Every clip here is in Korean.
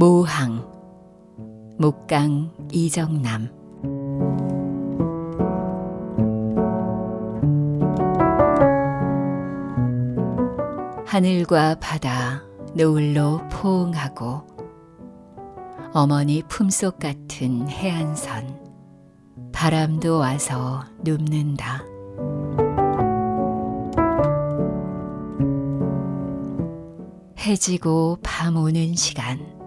모항 목강 이정남 하늘과 바다 노을로 포옹하고 어머니 품속 같은 해안선 바람도 와서 눕는다. 해지고 밤 오는 시간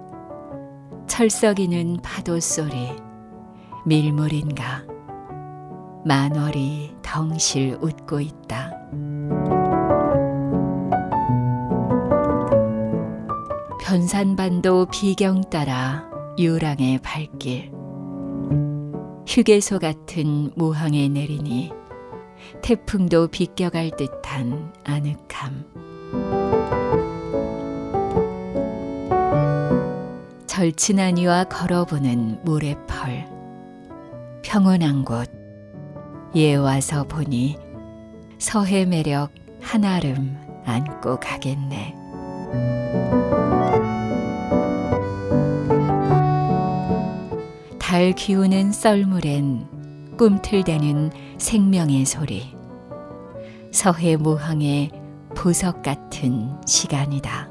철썩이는 파도 소리 밀물인가. 만월이 덩실 웃고 있다. 변산반도 비경 따라 유랑의 발길. 휴게소 같은 모항에 내리니 태풍도 비껴갈 듯한 아늑함 절친한 이와 걸어보는 모래펄 평온한 곳 예 와서 보니 서해 매력 한아름 안고 가겠네. 달 기우는 썰물엔 꿈틀대는 생명의 소리. 서해 모항의 보석 같은 시간이다.